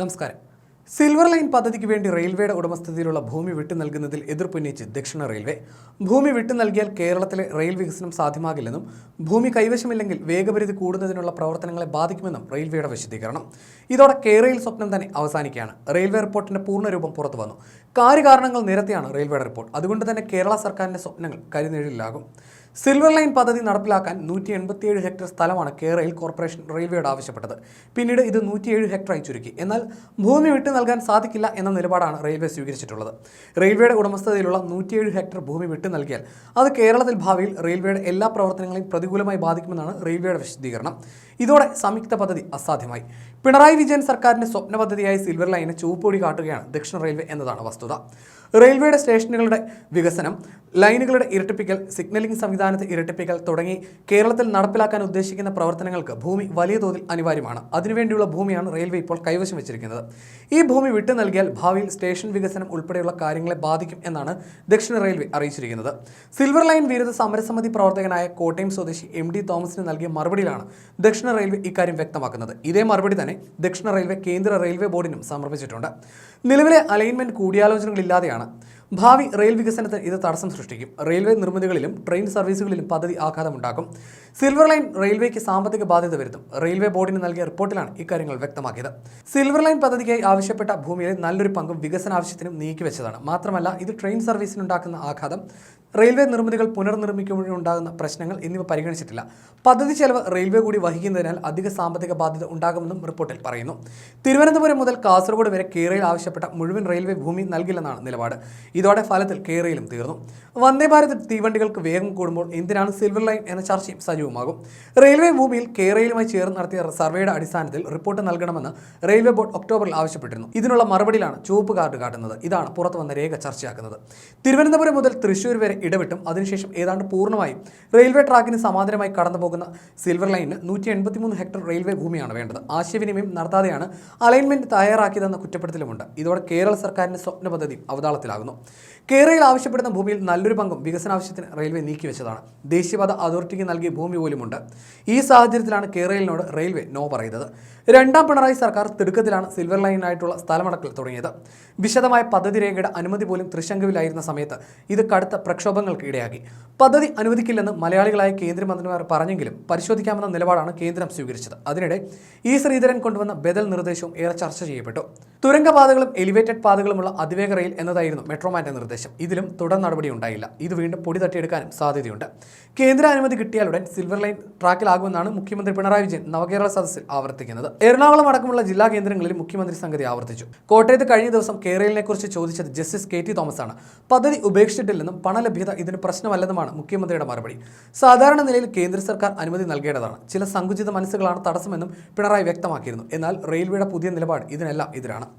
നമസ്കാരം. Silver line പദ്ധതിക്ക് വേണ്ടി റെയിൽവേയുടെ ഉടമസ്ഥതയിലുള്ള ഭൂമി വിട്ടു നൽകുന്നതിൽ എതിർപ്പുന്നയിച്ച് ദക്ഷിണ റെയിൽവേ. ഭൂമി വിട്ടു നൽകിയാൽ കേരളത്തിലെ റെയിൽ വികസനം സാധ്യമാകില്ലെന്നും ഭൂമി കൈവശമില്ലെങ്കിൽ വേഗപരിധി കൂടുന്നതിനുള്ള പ്രവർത്തനങ്ങളെ ബാധിക്കുമെന്നും റെയിൽവേയുടെ വിശദീകരണം. ഇതോടെ കേരയിൽ സ്വപ്നം തന്നെ അവസാനിക്കുകയാണ്. റെയിൽവേ റിപ്പോർട്ടിന്റെ പൂർണരൂപം പുറത്തു വന്നു. കാര്യകാരണങ്ങൾ നിരത്തിയാണ് റെയിൽവേയുടെ റിപ്പോർട്ട്. അതുകൊണ്ട് തന്നെ കേരള സർക്കാരിന്റെ സ്വപ്നങ്ങൾ കരിനിഴലിലാകും. സിൽവർ ലൈൻ പദ്ധതി നടപ്പിലാക്കാൻ നൂറ്റി എൺപത്തിയേഴ് ഹെക്ടർ സ്ഥലമാണ് കേരളയിൽ കോർപ്പറേഷൻ റെയിൽവേയോട് ആവശ്യപ്പെട്ടത്. പിന്നീട് ഇത് നൂറ്റിയേഴ് ഹെക്ടറായി ചുരുക്കി. എന്നാൽ ഭൂമി വിട്ടു നൽകാൻ സാധിക്കില്ല എന്ന നിലപാടാണ് റെയിൽവേ സ്വീകരിച്ചിട്ടുള്ളത്. റെയിൽവേയുടെ ഉടമസ്ഥതയിലുള്ള നൂറ്റിയേഴ് ഹെക്ടർ ഭൂമി വിട്ടു നൽകിയാൽ അത് കേരളത്തിൽ ഭാവിയിൽ റെയിൽവേയുടെ എല്ലാ പ്രവർത്തനങ്ങളെയും പ്രതികൂലമായി ബാധിക്കുമെന്നാണ് റെയിൽവേയുടെ വിശദീകരണം. ഇതോടെ സംയുക്ത പദ്ധതി അസാധ്യമായി. പിണറായി വിജയൻ സർക്കാരിന്റെ സ്വപ്ന പദ്ധതിയായ സിൽവർ ലൈനെ ചുവപ്പൊടി കാട്ടുകയാണ് ദക്ഷിണ റെയിൽവേ എന്നതാണ് വസ്തുത. റെയിൽവേയുടെ സ്റ്റേഷനുകളുടെ വികസനം ലൈനുകളുടെ ഇരട്ടിപ്പിക്കൽ സിഗ്നലിംഗ് സംവിധാനത്തെ ഇരട്ടിപ്പിക്കൽ തുടങ്ങി കേരളത്തിൽ നടപ്പിലാക്കാൻ ഉദ്ദേശിക്കുന്ന പ്രവർത്തനങ്ങൾക്ക് ഭൂമി വലിയ തോതിൽ അനിവാര്യമാണ്. അതിനുവേണ്ടിയുള്ള ഭൂമിയാണ് റെയിൽവേ ഇപ്പോൾ കൈവശം വെച്ചിരിക്കുന്നത്. ഈ ഭൂമി വിട്ടു നൽകിയാൽ ഭാവിയിൽ സ്റ്റേഷൻ വികസനം ഉൾപ്പെടെയുള്ള കാര്യങ്ങളെ ബാധിക്കും എന്നാണ് ദക്ഷിണ റെയിൽവേ അറിയിച്ചിരിക്കുന്നത്. സിൽവർ ലൈൻ വിരുദ്ധ സമരസമിതി പ്രവർത്തകനായ കോട്ടയം സ്വദേശി എം ഡി തോമസിന് നൽകിയ മറുപടിയിലാണ് ദക്ഷിണ റെയിൽവേ ഇക്കാര്യം വ്യക്തമാക്കുന്നത്. ഇതേ മറുപടി തന്നെ ദക്ഷിണ റെയിൽവേ കേന്ദ്ര റെയിൽവേ ബോർഡിനും സമർപ്പിച്ചിട്ടുണ്ട്. നിലവിലെ അലൈൻമെന്റ് കൂടിയാലോചനകളില്ലാതെയാണ് ഭാവി റെയിൽ വികസനത്തിന് ഇത് തടസ്സം സൃഷ്ടിക്കും. റെയിൽവേ നിർമ്മിതികളിലും ട്രെയിൻ സർവീസുകളിലും പദ്ധതി ആഘാതമുണ്ടാക്കും. സിൽവർ ലൈൻ റെയിൽവേക്ക് സാമ്പത്തിക ബാധ്യത വരുത്തും. റെയിൽവേ ബോർഡിന് നൽകിയ റിപ്പോർട്ടിലാണ് ഇക്കാര്യങ്ങൾ വ്യക്തമാക്കിയത്. സിൽവർ ലൈൻ പദ്ധതിക്കായി ആവശ്യപ്പെട്ട ഭൂമിയിലെ നല്ലൊരു പങ്കും വികസന ആവശ്യത്തിനും നീക്കിവെച്ചതാണ്. മാത്രമല്ല ഇത് ട്രെയിൻ സർവീസിനുണ്ടാക്കുന്ന ആഘാതം റെയിൽവേ നിർമ്മിതികൾ പുനർനിർമ്മിക്കുമ്പോഴുണ്ടാകുന്ന പ്രശ്നങ്ങൾ എന്നിവ പരിഗണിച്ചിട്ടില്ല. പദ്ധതി ചെലവ് റെയിൽവേ കൂടി വഹിക്കുന്നതിനാൽ അധിക സാമ്പത്തിക ബാധ്യത ഉണ്ടാകുമെന്നും റിപ്പോർട്ടിൽ പറയുന്നു. തിരുവനന്തപുരം മുതൽ കാസർഗോഡ് വരെ കേരളയിൽ ആവശ്യപ്പെട്ട മുഴുവൻ റെയിൽവേ ഭൂമി നൽകില്ലെന്നാണ് നിലപാട്. ഇതോടെ ഫലത്തിൽ കേരളയിലും തീർന്നു. വന്ദേ ഭാരത് തീവണ്ടികൾക്ക് വേഗം കൂടുമ്പോൾ എന്തിനാണ് സിൽവർ ലൈൻ എന്ന ചർച്ചയും സജീവമാകും? റെയിൽവേ ഭൂമിയിൽ കേരളയിലുമായി ചേർന്ന് നടത്തിയ സർവേയുടെ അടിസ്ഥാനത്തിൽ റിപ്പോർട്ട് നൽകണമെന്ന് റെയിൽവേ ബോർഡ് ഒക്ടോബറിൽ ആവശ്യപ്പെട്ടിരുന്നു. ഇതിനുള്ള മറുപടിയിലാണ് ചുവപ്പ് കാർഡ് കാട്ടുന്നത്. ഇതാണ് പുറത്തു വന്ന രേഖ ചർച്ചയാക്കുന്നത്. തിരുവനന്തപുരം മുതൽ തൃശൂർ വരെ ഇടവിട്ടും അതിനുശേഷം ഏതാണ്ട് പൂർണമായും റെയിൽവേ ട്രാക്കിന് സമാന്തരമായി കടന്നു പോകുന്ന സിൽവർ ലൈനിന് നൂറ്റി എൺപത്തിമൂന്ന് ഹെക്ടർ റെയിൽവേ ഭൂമിയാണ് വേണ്ടത്. ആശയവിനിമയം നടത്താതെയാണ് അലൈൻമെന്റ് തയ്യാറാക്കിയതെന്ന കുറ്റപ്പെടുത്തലുമുണ്ട്. ഇതോടെ കേരള സർക്കാരിന്റെ സ്വപ്ന പദ്ധതി അവതാളത്തിലാകുന്നു. കേരളയിൽ ആവശ്യപ്പെടുന്ന ഭൂമിയിൽ നല്ലൊരു പങ്കും വികസനാവശ്യത്തിന് റെയിൽവേ നീക്കിവെച്ചതാണ്. ദേശീയപാത അതോറിറ്റിക്ക് നൽകിയ ഭൂമി പോലുമുണ്ട്. ഈ സാഹചര്യത്തിലാണ് കേരളയിനോട് റെയിൽവേ നോ പറയുന്നത്. രണ്ടാം പിണറായി സർക്കാർ തിടുക്കത്തിലാണ് സിൽവർ ലൈനായിട്ടുള്ള സ്ഥലമടക്കൽ തുടങ്ങിയത്. വിശദമായ പദ്ധതി രേഖയുടെ അനുമതി പോലും തൃശങ്കുവിലായിരുന്ന സമയത്ത് ഇത് കടുത്ത പ്രക്ഷോഭങ്ങൾക്ക് ഇടയാക്കി പദ്ധതി അനുവദിക്കില്ലെന്ന് മലയാളികളായ കേന്ദ്രമന്ത്രിമാർ പറഞ്ഞെങ്കിലും പരിശോധിക്കാമെന്ന നിലപാടാണ് കേന്ദ്രം സ്വീകരിച്ചത്. അതിനിടെ ഇ ശ്രീധരൻ കൊണ്ടുവന്ന ബദൽ നിർദ്ദേശവും ഏറെ ചർച്ച ചെയ്യപ്പെട്ടു. തുരങ്കപാതകളും എലിവേറ്റഡ് പാതകളുമുള്ള അതിവേഗ റെയിൽ എന്നതായിരുന്നു മെട്രോമാന്റെ നിർദ്ദേശം. ഇതിലും തുടർ നടപടി ഉണ്ടായില്ല. ഇത് വീണ്ടും പൊടി തട്ടിയെടുക്കാനും സാധ്യതയുണ്ട്. കേന്ദ്ര അനുമതി കിട്ടിയാലുടൻ സിൽവർ ലൈൻ ട്രാക്കിലാകുമെന്നാണ് മുഖ്യമന്ത്രി പിണറായി വിജയൻ നവകേരള സദസ്സിൽ ആവർത്തിക്കുന്നത്. എറണാകുളം അടക്കമുള്ള ജില്ലാ കേന്ദ്രങ്ങളിൽ മുഖ്യമന്ത്രി സംഗതി ആവർത്തിച്ചു. കോട്ടയത്ത് കഴിഞ്ഞ ദിവസം കേരളിനെ കുറിച്ച് ചോദിച്ചത് ജസ്റ്റിസ് കെ ടി തോമസ് ആണ് പദ്ധതി ഉപേക്ഷിച്ചിട്ടില്ലെന്നും പണലഭ്യത ഇതിന് പ്രശ്നമല്ലെന്നുമാണ് മുഖ്യമന്ത്രിയുടെ മറുപടി. സാധാരണ നിലയിൽ കേന്ദ്ര സർക്കാർ അനുമതി നൽകേണ്ടതാണ്. ചില സങ്കുചിത മനസ്സുകളാണ് തടസ്സമെന്നും പിണറായി വ്യക്തമാക്കിയിരുന്നു. എന്നാൽ റെയിൽവേയുടെ പുതിയ നിലപാട് ഇതിനെല്ലാം എതിരാണ്.